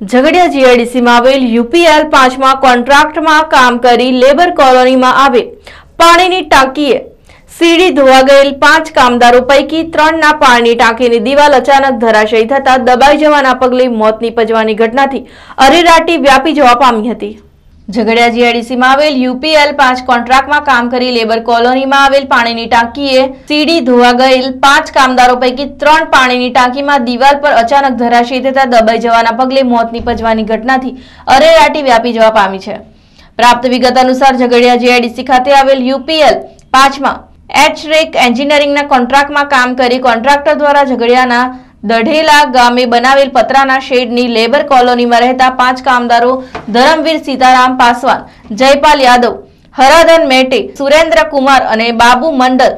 ઝઘડિયા જીઆઈડીસીમાં આવેલ યુપીએલ પાંચમાં કોન્ટ્રાક્ટમાં કામ કરી લેબર કોલોનીમાં આવે. પાણીની ટાંકીએ સીડી ધોવા ગયેલ પાંચ કામદારો પૈકી ત્રણના પાણીની ટાંકીની દિવાલ અચાનક ધરાશયી થતા દબાઈ જવાના પગલે મોત નીપજવાની ઘટનાથી અરેરાટી વ્યાપી જવા પામી હતી. ઝઘડિયા જીઆઈડીસીમાં આવેલ યુપીએલ પાંચ કોન્ટ્રાક્ટમાં કામ કરી લેબર કોલોનીમાં આવેલ પાણીની ટાંકીએ સીડી ધોવા ગયેલ પાંચ કામદારો પૈકી ત્રણ પાણીની ટાંકીમાં દિવાલ પર અચાનક ધરાશી થતા દબાઈ જવાના પગલે મોત નીપજવાની ઘટનાથી અરેરાટી વ્યાપી જવા પામી છે. પ્રાપ્ત વિગત અનુસાર ઝઘડિયા જીઆઈડીસી ખાતે આવેલ યુપીએલ પાંચમાં એચરેક એન્જિનિયરિંગના કોન્ટ્રાક્ટમાં કામ કરી કોન્ટ્રાક્ટર દ્વારા ઝઘડિયાના દઢેલા ગામે બનાવેલ પતરાના શેડની લેબર કોલોનીમાં રહેતા પાંચ કામદારો ધરમવીર સીતારામ પાસવાન, જયપાલ યાદવ, હરાધન મેટે સુરેન્દ્ર કુમાર અને બાબુ મંડલ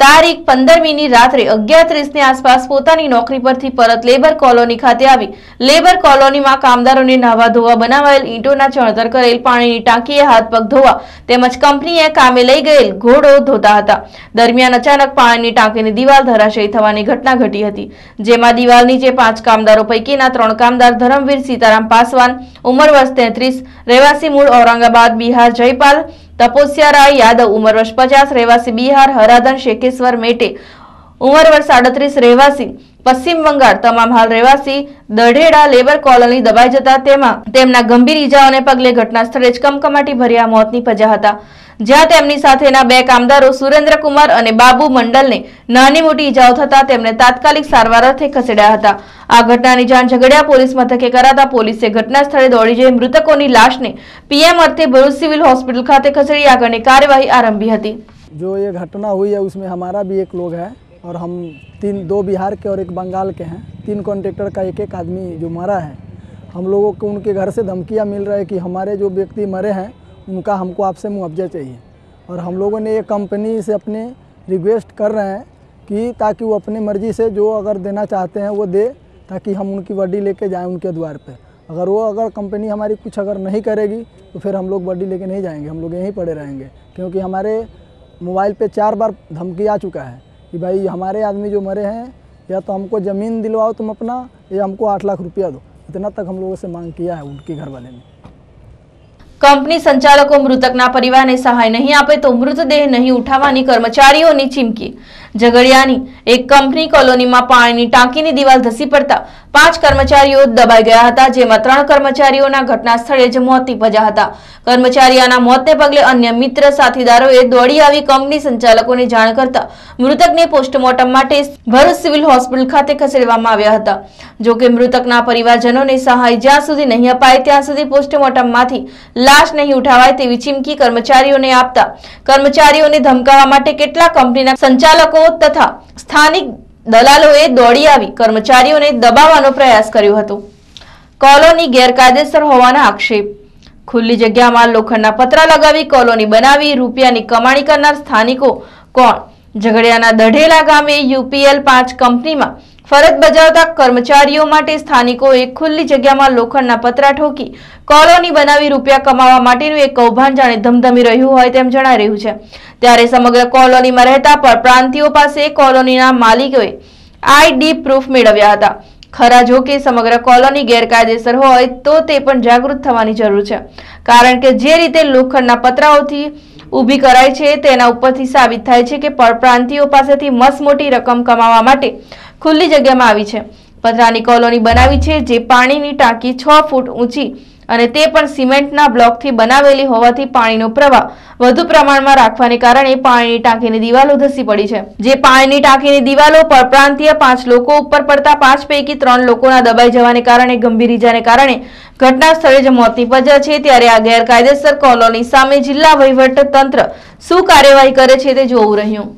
તારીખ પંદરમીની રાત્રે અગિયાર ત્રીસની આસપાસ પોતાની નોકરી પરથી પરત લેબર કોલોની ખાતે આવી. લેબર કોલોનીમાં કામદારોને નાવા ધોવા બનાવાયેલ ઈંટોના ચણતર કરેલ પાણીની ટાંકીએ હાથ પગ ધોવા તેમજ કંપનીએ કામે લઈ ગયેલ ઘોડો ધોતા હતા. દરમિયાન અચાનક પાણીની ટાંકીની દિવાલ ધરાશયી થવાની ઘટના ઘટી હતી. જેમાં દિવાલ નીચે પાંચ કામદારો પૈકીના ત્રણ કામદાર ધરમવીર સીતારામ પાસવાન, ઉંમર વર્ષ તેત્રીસ, રહેવાસી મૂળ ઔરંગાબાદ, બિહાર, જયપાલ તપોસ્યા રાય યાદવ, ઉંમર વર્ષ પચાસ, રહેવાસી બિહાર, હરાધન, શેખેશ્વર, મેટે, ઉંમર વર્ષ સાડત્રીસ રહેવાસી પશ્ચિમ બંગાળ તમામ હાલ રહેવાસી દઢેડા લેબર કોલોની દબાઈ જતા તેમાં તેમના ગંભીર ઈજાઓને પગલે ઘટના સ્થળે જ કમકમાટી ભર્યા મોત નીપજ્યા હતા. જ્યાં તેમની સાથેના બે કામદારો સુરેન્દ્રકુમાર અને બાબુ મંડલને નાની મોટી ઈજાઓ થતા તેમને તાત્કાલિક સારવાર અર્થે ખસેડ્યા હતા. આ ઘટનાની જાણ ઝઘડિયા પોલીસ મથકે કરાતા પોલીસે ઘટના સ્થળે દોડી જઈ મૃતકોની લાશને પીએમ અર્થે ભરૂચ સિવિલ હોસ્પિટલ ખાતે ખસેડી આગળની કાર્યવાહી આરંભી હતી. જો એ ઘટના હુઈ હૈ ઉસમે એક લોગ હૈ और हम तीन, दो बिहार के और एक बंगाल के हैं। तीन कॉन्ट्रेक्टर का एक एक आदमी जो मरा है। हम लोगों को उनके घर से धमकियाँ मिल रहा है कि हमारे जो व्यक्ति मरे हैं, उनका हमको आपसे मुआवजा चाहिए। और हम लोगों ने ये कंपनी से अपने रिक्वेस्ट कर रहे हैं कि ताकि वो अपनी मर्ज़ी से जो अगर देना चाहते हैं वो दे, ताकि हम उनकी वड्डी लेके जाएँ उनके द्वार पे। अगर वो, अगर कंपनी हमारी कुछ अगर नहीं करेगी तो फिर हम लोग वड्डी लेके नहीं जाएँगे। हम लोग यहीं पड़े रहेंगे। क्योंकि हमारे मोबाइल पे चार बार धमकी आ चुका है। कि भाई हमारे आदमी जो मरे हैं या तो हमको ज़मीन दिलवाओ तुम अपना या हमको आठ लाख रुपया दो इतना तक हम लोगों से मांग किया है उनके घर वाले ने કંપની સંચાલકો મૃતકના પરિવારને સહાય નહીં આપે તો મૃતદેહ નહીં ઉઠાવવાની કર્મચારીઓની ચીમકી ઝઘડિયાની એક કંપની કોલોનીમાં પાણીની ટાંકીની દિવાલ ધસી પડતા પાંચ કર્મચારીઓ દબાઈ ગયા હતા, જેમાં ત્રણ કર્મચારીઓના ઘટના સ્થળે જ મોત નીપજ્યા હતા. કર્મચારીઓના મોતને પગલે અન્ય મિત્ર સાથીદારોએ દોડી આવી કંપની સંચાલકોને જાણ કરતા મૃતકને પોસ્ટમોર્ટમ માટે ભરૂચ સિવિલ હોસ્પિટલ ખાતે ખસેડવામાં આવ્યા હતા. જોકે મૃતકના પરિવારજનોને સહાય જ્યાં સુધી નહીં અપાય, ત્યાં સુધી પોસ્ટમોર્ટમમાંથી લાશ નહીં ઉઠાવાય તેવી ચીમકી કર્મચારીઓને આપતા કર્મચારીઓને ધમકાવવા માટે કેટલાક કંપનીના સંચાલકો તથા સ્થાનિક દલાલોએ દોડી આવી કર્મચારીઓને દબાવવાનો પ્રયાસ કર્યો હતો. કોલોની ગેરકાયદેસર હોવાના આક્ષેપ. ખુલ્લી જગ્યામાં લોખંડના પતરા લગાવી કોલોની બનાવી રૂપિયાની કમાણી કરનાર સ્થાનિકો કોણ? ઝઘડિયાના દઢેલા ગામે યુપીએલ પાંચ કંપનીમાં ફરજ બજાવતા કર્મચારીઓ માટે સ્થાનિકોએ ખુલ્લી જગ્યામાં લોખંડના પતરા ઠોકી કોલોની બનાવી રૂપિયા કમાવા માટેનું એક કૌભાંડ જાણે ધમધમી રહ્યું હોય તેમ જણાઈ રહ્યું છે. ત્યારે સમગ્ર કોલોનીમાં રહેતા પરપ્રાંતિયો પાસે કોલોનીના માલિકોએ આઈડી પ્રૂફ મેળવ્યા હતા. ખરા જો કે સમગ્ર કોલોની ગેરકાયદેસર હોય તો તે પણ જાગૃત થવાની જરૂર છે. કારણ કે જે રીતે લોખંડના પતરાઓથી ઊભી કરાય છે. તેના ઉપરથી સાબિત થાય છે કે પરપ્રાંતિઓ પાસેથી મસમોટી રકમ કમાવા માટે ખુલ્લી જગ્યામાં આવી છે. પથરાની કોલોની બનાવી છે જે પાણીની ટાંકી છ ફૂટ ઊંચી અને તે પણ સિમેન્ટના બ્લોકથી બનાવેલી હોવાથી પાણીનો પ્રવાહ વધુ પ્રમાણમાં રાખવાને કારણે પાણીની ટાંકીની દિવાલો ધસી પડી છે. જે પાણીની ટાંકીની દિવાલો પરપ્રાંતીય પાંચ લોકો ઉપર પડતા પાંચ પૈકી ત્રણ લોકોના દબાઈ જવાને કારણે ગંભીર ઇજાને કારણે ઘટના સ્થળે જ મોત નીપજ્યા છે. ત્યારે આ ગેરકાયદેસર કોલોની સામે જિલ્લા વહીવટ તંત્ર શું કાર્યવાહી કરે છે તે જોવું રહ્યું.